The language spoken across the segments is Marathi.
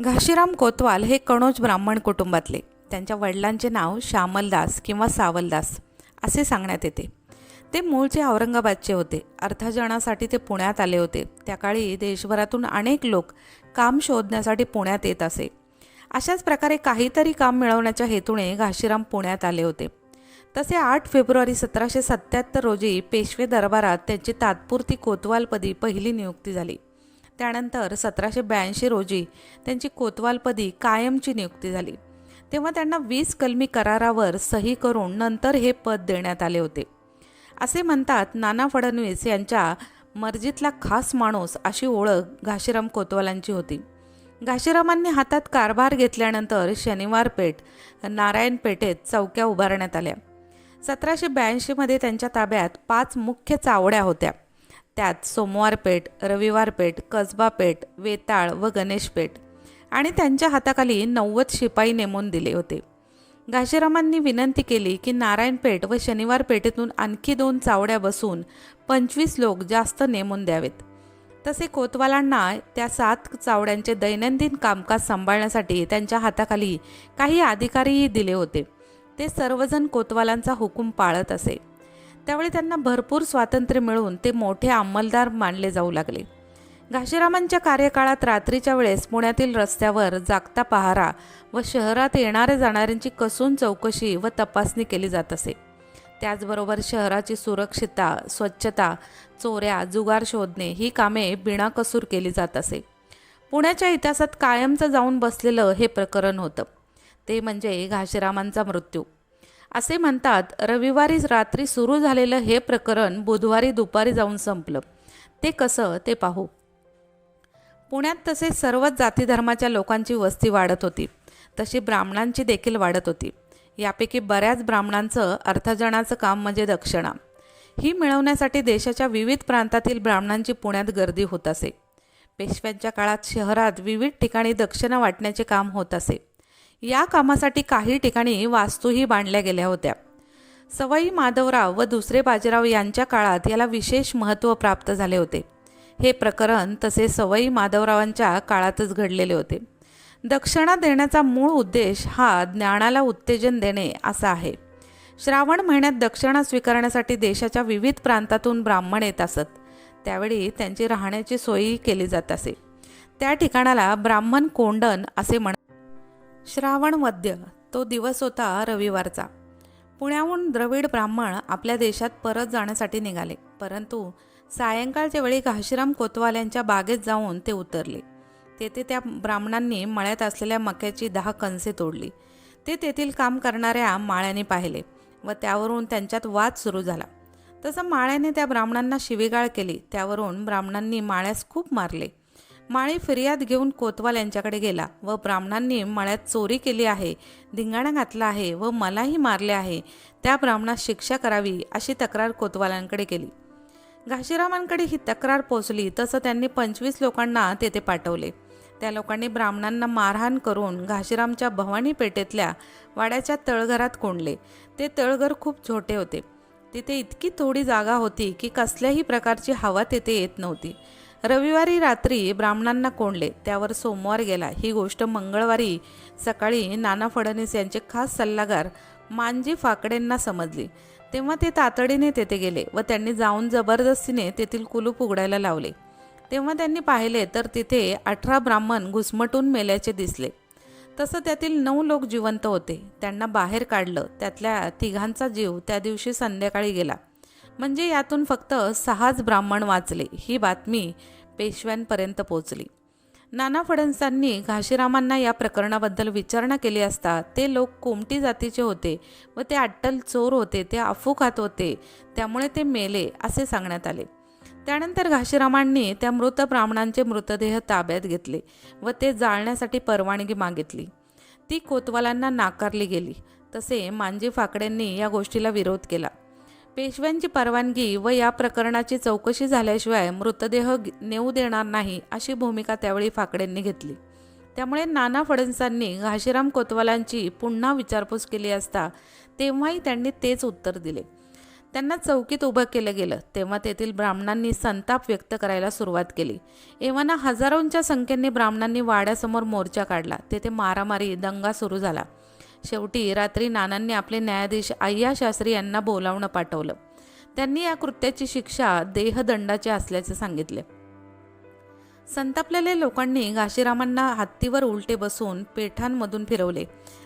घाशीराम कोतवाल हे कणोज ब्राह्मण कुटुंबातले. त्यांच्या वडिलांचे नाव श्यामलदास किंवा सावलदास असे सांगण्यात येते. ते मूळचे औरंगाबादचे होते. अर्थजनासाठी ते पुण्यात आले होते. त्या काळी देशभरातून अनेक लोक काम शोधण्यासाठी पुण्यात येत असे. अशाच प्रकारे काहीतरी काम मिळवण्याच्या हेतूने घाशीराम पुण्यात आले होते. तसे आठ फेब्रुवारी सतराशे सत्याहत्तर रोजी पेशवे दरबारात त्यांची तात्पुरती कोतवालपदी पहिली नियुक्ती झाली. त्यानंतर सतराशे ब्याऐंशी रोजी त्यांची कोतवालपदी कायमची नियुक्ती झाली. तेव्हा त्यांना वीस कलमी करारावर सही करून नंतर हे पद देण्यात आले होते. असे म्हणतात नाना फडणवीस यांच्या मर्जीतला खास माणूस अशी ओळख घाशीराम कोतवालांची होती. घाशीरामांनी हातात कारभार घेतल्यानंतर शनिवार पेठ नारायण पेठेत चौक्या उभारण्यात आल्या. सतराशे ब्याऐंशीमध्ये त्यांच्या ताब्यात पाच मुख्य चावड्या होत्या. त्यात सोमवार पेठ रविवार पेठ कसबा पेठ वेताळ व गणेश पेठ आणि त्यांच्या हाताखाली नव्वद शिपाई नेमून दिले होते. घाशीरामांनी विनंती केली की नारायणपेठ व शनिवार पेठेतून आणखी दोन चावड्या बसून पंचवीस लोक जास्त नेमून द्यावेत. तसे कोतवालांना त्या सात चावड्यांचे दैनंदिन कामकाज सांभाळण्यासाठी त्यांच्या हाताखाली काही अधिकारीही दिले होते. ते सर्वजण कोतवालांचा हुकूम पाळत असे. त्यावेळी त्यांना भरपूर स्वातंत्र्य मिळून ते मोठे अंमलदार मानले जाऊ लागले. घाशीरामांच्या कार्यकाळात रात्रीच्या वेळेस पुण्यातील रस्त्यावर जागता पहारा व शहरात येणाऱ्या जाणाऱ्यांची कसून चौकशी व तपासणी केली जात असे. त्याचबरोबर शहराची सुरक्षितता स्वच्छता चोऱ्या जुगार शोधणे ही कामे बिनाकसूर केली जात असे. पुण्याच्या इतिहासात कायमचं जाऊन बसलेलं हे प्रकरण होतं. ते म्हणजे घाशीरामांचा मृत्यू. असे म्हणतात रविवारी रात्री सुरू झालेलं हे प्रकरण बुधवारी दुपारी जाऊन संपलं. ते कसं ते पाहू. पुण्यात तसे सर्वच जाती धर्माच्या लोकांची वस्ती वाढत होती. तशी ब्राह्मणांची देखील वाढत होती. यापैकी बऱ्याच ब्राह्मणांचं अर्थजनाचं काम म्हणजे दक्षिणा. ही मिळवण्यासाठी देशाच्या विविध प्रांतातील ब्राह्मणांची पुण्यात गर्दी होत असे. पेशव्यांच्या काळात शहरात विविध ठिकाणी दक्षिणा वाटण्याचे काम होत असे. या कामासाठी काही ठिकाणी वास्तूही बांधल्या गेल्या होत्या. सवाई माधवराव व दुसरे बाजीराव यांच्या काळात याला विशेष महत्त्व प्राप्त झाले होते. हे प्रकरण तसे सवाई माधवरावांच्या काळातच घडलेले होते. दक्षिणा देण्याचा मूळ उद्देश हा ज्ञानाला उत्तेजन देणे असा आहे. श्रावण महिन्यात दक्षिणा स्वीकारण्यासाठी देशाच्या विविध प्रांतातून ब्राह्मण येत असत. त्यावेळी त्यांची राहण्याची सोयी केली जात असे. त्या ठिकाणाला ब्राह्मण कोंडन असे म्हण श्रावण मध्य तो दिवस होता रविवारचा. पुण्याहून द्रविड ब्राह्मण आपल्या देशात परत जाण्यासाठी निघाले परंतु सायंकाळच्या वेळी घाशीराम कोतवाल्यांच्या बागेत जाऊन ते उतरले. तेथे त्या ब्राह्मणांनी मळ्यात असलेल्या मक्याची दहा कणसे तोडली. ते तेथील काम करणाऱ्या माळ्याने पाहिले व त्यावरून त्यांच्यात वाद सुरू झाला. तसं माळ्याने त्या ब्राह्मणांना शिवीगाळ केली त्यावरून ब्राह्मणांनी माळ्यास खूप मारले. माळी फिर्याद घेऊन कोतवाल यांच्याकडे गेला व ब्राह्मणांनी मळ्यात चोरी केली आहे धिंगाणा घातला आहे व मलाही मारले आहे. त्या ब्राह्मणास शिक्षा करावी अशी तक्रार कोतवालांकडे केली घाशीरामांकडे ही तक्रार पोचली तसं त्यांनी पंचवीस लोकांना तेथे पाठवले. त्या लोकांनी ब्राह्मणांना मारहाण करून घाशीरामच्या भवानी पेठेतल्या वाड्याच्या तळघरात कोंडले. ते तळघर खूप छोटे होते. तिथे इतकी थोडी जागा होती की कसल्याही प्रकारची हवा तेथे येत नव्हती. रविवारी रात्री ब्राह्मणांना कोंडले त्यावर सोमवार गेला. ही गोष्ट मंगळवारी सकाळी नाना फडणवीस यांचे खास सल्लागार मांजी फाकडेंना समजली. तेव्हा ते तातडीने तेथे गेले व त्यांनी जाऊन जबरदस्तीने तेथील कुलूप उघडायला लावले. तेव्हा त्यांनी पाहिले तर तिथे अठरा ब्राह्मण घुसमटून मेल्याचे दिसले. तसं त्यातील नऊ लोक जिवंत होते. त्यांना बाहेर काढलं. त्यातल्या तिघांचा जीव त्या दिवशी संध्याकाळी गेला. म्हणजे यातून फक्त सहाच ब्राह्मण वाचले ही बातमी पेशव्यांपर्यंत पोचली. नाना फडणसांनी घाशीरामांना या प्रकरणाबद्दल विचारणा केली असता ते लोक कोमटी जातीचे होते व ते अट्टल चोर होते ते अफू खात होते त्यामुळे ते मेले असे सांगण्यात आले. त्यानंतर घाशीरामांनी त्या मृत ब्राह्मणांचे मृतदेह ताब्यात घेतले व ते जाळण्यासाठी परवानगी मागितली. ती कोतवालांना नाकारली गेली. तसे मांजी फाकड्यांनी या गोष्टीला विरोध केला. पेशव्यांची परवानगी व या प्रकरणाची चौकशी झाल्याशिवाय मृतदेह नेऊ देणार नाही अशी भूमिका त्यावेळी फाकडेंनी घेतली. त्यामुळे नाना फडणसांनी घाशीराम कोतवालांची पुन्हा विचारपूस केली असता तेव्हाही त्यांनी तेच उत्तर दिले. त्यांना चौकीत उभं केलं गेलं तेव्हा तेथील ब्राह्मणांनी संताप व्यक्त करायला सुरुवात केली. एव्हाना हजारोंच्या संख्येने ब्राह्मणांनी वाड्यासमोर मोर्चा काढला. तेथे मारामारी दंगा सुरू झाला. शेवटी रात्री नानांनी आपले न्यायाधीश अय्या शास्त्री यांना बोलावणं पाठवलं. त्यांनी या कृत्याची शिक्षा देहदंडाची असल्याचे सांगितले. संतापलेल्या लोकांनी घाशीरामांना हत्तीवर उलटे बसून पेठांमधून फिरवले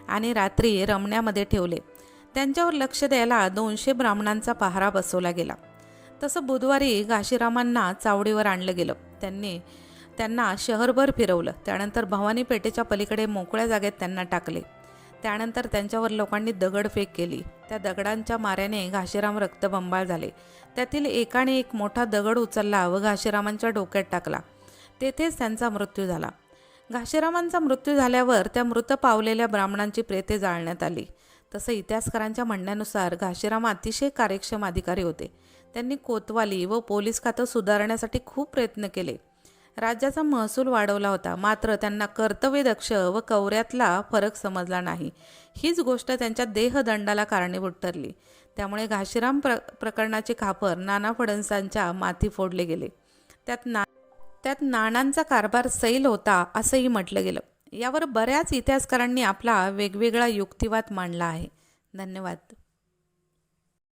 आणि रात्री रमण्यामध्ये ठेवले. त्यांच्यावर लक्ष द्यायला दोनशे ब्राह्मणांचा पहारा बसवला गेला. तसं बुधवारी घाशीरामांना चावडीवर आणलं गेलं. त्यांनी त्यांना शहरभर फिरवलं. त्यानंतर भवानी पेठेच्या पलीकडे मोकळ्या जागेत त्यांना टाकले. त्यानंतर त्यांच्यावर लोकांनी दगडफेक केली. त्या दगडांच्या माऱ्याने घाशीराम रक्तबंबाळ झाले. त्यातील एकाने एक मोठा दगड उचलला व घाशीरामांच्या डोक्यात टाकला. तेथेच त्यांचा मृत्यू झाला. घाशीरामांचा मृत्यू झाल्यावर त्या मृत पावलेल्या ब्राह्मणांची प्रेते जाळण्यात आली. तसं इतिहासकारांच्या म्हणण्यानुसार घाशीराम अतिशय कार्यक्षम अधिकारी होते. त्यांनी कोतवाली व पोलीस खातं सुधारण्यासाठी खूप प्रयत्न केले. राज्याचा महसूल वाढवला होता. मात्र त्यांना कर्तव्यदक्ष व कौऱ्यातला फरक समजला नाही. हीच गोष्ट त्यांच्या देहदंडाला कारणीभूत ठरली. त्यामुळे घाशीराम प्र प्रकरणाचे खापर नाना फडणसांच्या माथी फोडले गेले. त्यात ना त्यात नाणांचा कारभार सैल होता असंही म्हटलं गेलं. यावर बऱ्याच इतिहासकारांनी आपला वेगवेगळा युक्तिवाद मांडला आहे. धन्यवाद.